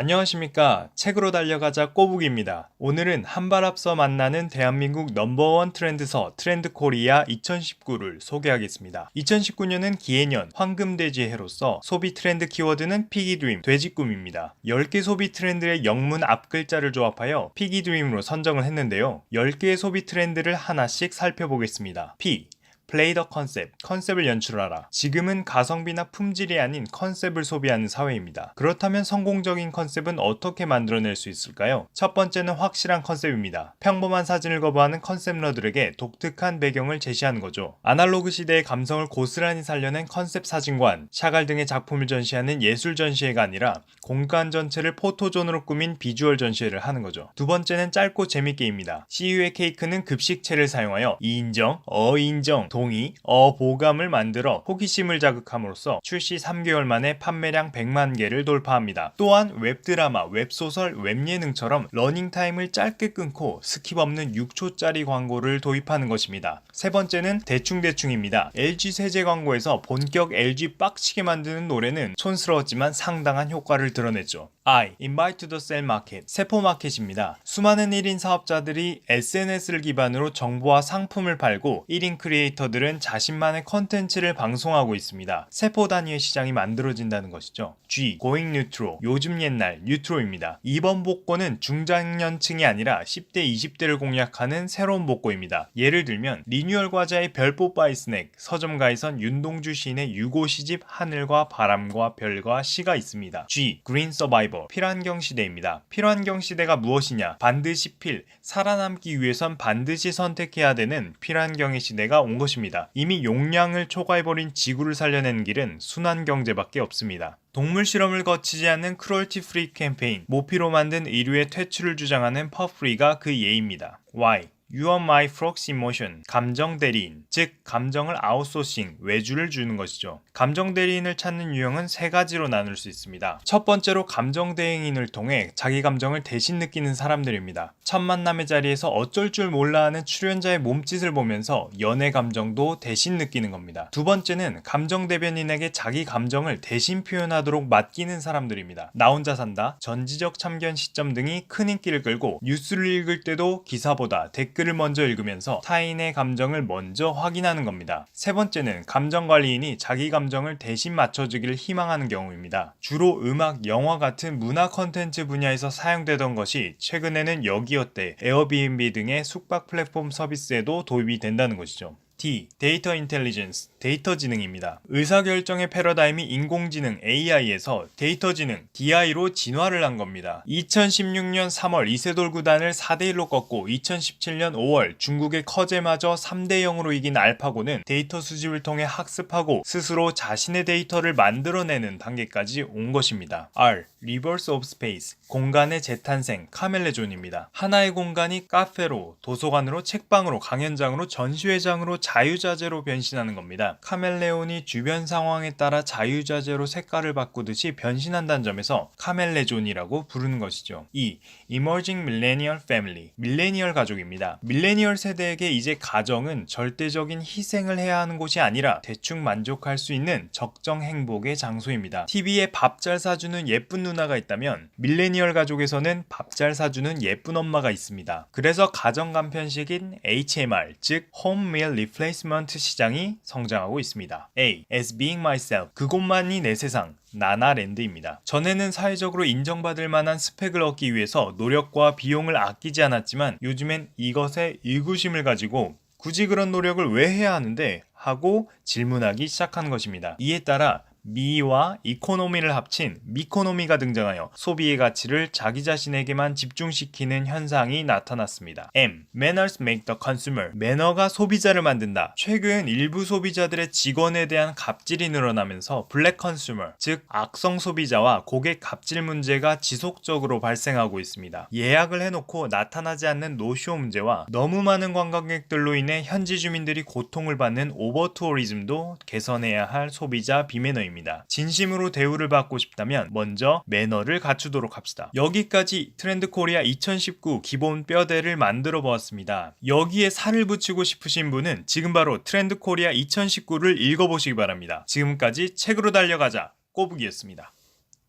안녕하십니까. 책으로 달려가자 꼬북입니다. 오늘은 한 발 앞서 만나는 대한민국 넘버원 트렌드서 트렌드 코리아 2019를 소개하겠습니다. 2019년은 기해년 황금돼지의 해로서 소비 트렌드 키워드는 피기드림, 돼지꿈입니다. 10개 소비 트렌드의 영문 앞글자를 조합하여 피기드림으로 선정을 했는데요. 10개의 소비 트렌드를 하나씩 살펴보겠습니다. P 플레이 더 컨셉, 컨셉을 연출하라. 지금은 가성비나 품질이 아닌 컨셉을 소비하는 사회입니다. 그렇다면 성공적인 컨셉은 어떻게 만들어낼 수 있을까요? 첫 번째는 확실한 컨셉입니다. 평범한 사진을 거부하는 컨셉러들에게 독특한 배경을 제시하는 거죠. 아날로그 시대의 감성을 고스란히 살려낸 컨셉 사진관, 샤갈 등의 작품을 전시하는 예술 전시회가 아니라 공간 전체를 포토존으로 꾸민 비주얼 전시회를 하는 거죠. 두 번째는 짧고 재밌게입니다. CU의 케이크는 급식체를 사용하여 이인정, 어인정, 동의, 어보감을 만들어 호기심을 자극함으로써 출시 3개월 만에 판매량 100만 개를 돌파합니다. 또한 웹드라마, 웹소설, 웹예능처럼 러닝타임을 짧게 끊고 스킵 없는 6초짜리 광고를 도입하는 것입니다. 세 번째는 대충대충입니다. LG 세제 광고에서 본격 LG 빡치게 만드는 노래는 촌스러웠지만 상당한 효과를 드러냈죠. I, Invite to the Cell Market, 세포 마켓입니다. 수많은 1인 사업자들이 SNS를 기반으로 정보와 상품을 팔고 1인 크리에이터들은 자신만의 컨텐츠를 방송하고 있습니다. 세포 단위의 시장이 만들어진다는 것이죠. G, Going Neutral, 요즘 옛날 뉴트로입니다. 이번 복고는 중장년층이 아니라 10대, 20대를 공략하는 새로운 복고입니다. 예를 들면 리뉴얼 과자의 별뽀빠이 스낵, 서점가에선 윤동주 시인의 유고 시집 하늘과 바람과 별과 시가 있습니다. G, Green Survival, 필환경 시대입니다. 필환경 시대가 무엇이냐? 반드시 필, 살아남기 위해선 반드시 선택해야 되는 필환경의 시대가 온 것입니다. 이미 용량을 초과해버린 지구를 살려내는 길은 순환 경제밖에 없습니다. 동물 실험을 거치지 않는 크롤티 프리 캠페인, 모피로 만든 의류의 퇴출을 주장하는 퍼프리가 그 예입니다. Y. You are my frogs emotion. 감정 대리인. 즉, 감정을 아웃소싱, 외주를 주는 것이죠. 감정 대리인을 찾는 유형은 세 가지로 나눌 수 있습니다. 첫 번째로 감정 대행인을 통해 자기 감정을 대신 느끼는 사람들입니다. 첫 만남의 자리에서 어쩔 줄 몰라 하는 출연자의 몸짓을 보면서 연애 감정도 대신 느끼는 겁니다. 두 번째는 감정 대변인에게 자기 감정을 대신 표현하도록 맡기는 사람들입니다. 나 혼자 산다, 전지적 참견 시점 등이 큰 인기를 끌고 뉴스를 읽을 때도 기사보다 댓글 을 먼저 읽으면서 타인의 감정을 먼저 확인하는 겁니다. 세 번째는 감정 관리인이 자기 감정을 대신 맞춰주기를 희망하는 경우입니다. 주로 음악, 영화 같은 문화 컨텐츠 분야에서 사용되던 것이 최근에는 여기어때, 에어비앤비 등의 숙박 플랫폼 서비스에도 도입이 된다는 것이죠. D. 데이터 인텔리전스, 데이터 지능입니다. 의사결정의 패러다임이 인공지능 AI에서 데이터 지능 DI로 진화를 한 겁니다. 2016년 3월 이세돌 구단을 4대1로 꺾고 2017년 5월 중국의 커제마저 3대0으로 이긴 알파고는 데이터 수집을 통해 학습하고 스스로 자신의 데이터를 만들어내는 단계까지 온 것입니다. R. Reverse of Space, 공간의 재탄생, 카멜레존입니다. 하나의 공간이 카페로, 도서관으로, 책방으로, 강연장으로, 전시회장으로, 자유자재로 변신하는 겁니다. 카멜레온이 주변 상황에 따라 자유자재로 색깔을 바꾸듯이 변신한다는 점에서 카멜레존이라고 부르는 것이죠. 2. Emerging Millennial Family, 밀레니얼 가족입니다. 밀레니얼 세대에게 이제 가정은 절대적인 희생을 해야 하는 곳이 아니라 대충 만족할 수 있는 적정 행복의 장소입니다. TV에 밥 잘 사주는 예쁜 누나가 있다면 밀레니얼 가족에서는 밥 잘 사주는 예쁜 엄마가 있습니다. 그래서 가정 간편식인 HMR, 즉 Home Meal Replacement 시장이 성장하고 있습니다. A. As Being Myself, 그곳만이 내 세상. 나나랜드입니다. 전에는 사회적으로 인정받을 만한 스펙을 얻기 위해서 노력과 비용을 아끼지 않았지만 요즘엔 이것에 의구심을 가지고 굳이 그런 노력을 왜 해야 하는데 하고 질문하기 시작한 것입니다. 이에 따라 미와 이코노미를 합친 미코노미가 등장하여 소비의 가치를 자기 자신에게만 집중시키는 현상이 나타났습니다. M. Manners make the consumer. 매너가 소비자를 만든다. 최근 일부 소비자들의 직원에 대한 갑질이 늘어나면서 블랙 컨슈머, 즉 악성 소비자와 고객 갑질 문제가 지속적으로 발생하고 있습니다. 예약을 해놓고 나타나지 않는 노쇼 문제와 너무 많은 관광객들로 인해 현지 주민들이 고통을 받는 오버 투어리즘도 개선해야 할 소비자 비매너입니다. 진심으로 대우를 받고 싶다면 먼저 매너를 갖추도록 합시다. 여기까지 트렌드 코리아 2019 기본 뼈대를 만들어 보았습니다. 여기에 살을 붙이고 싶으신 분은 지금 바로 트렌드 코리아 2019를 읽어보시기 바랍니다. 지금까지 책으로 달려가자 꼬북이었습니다.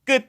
끝!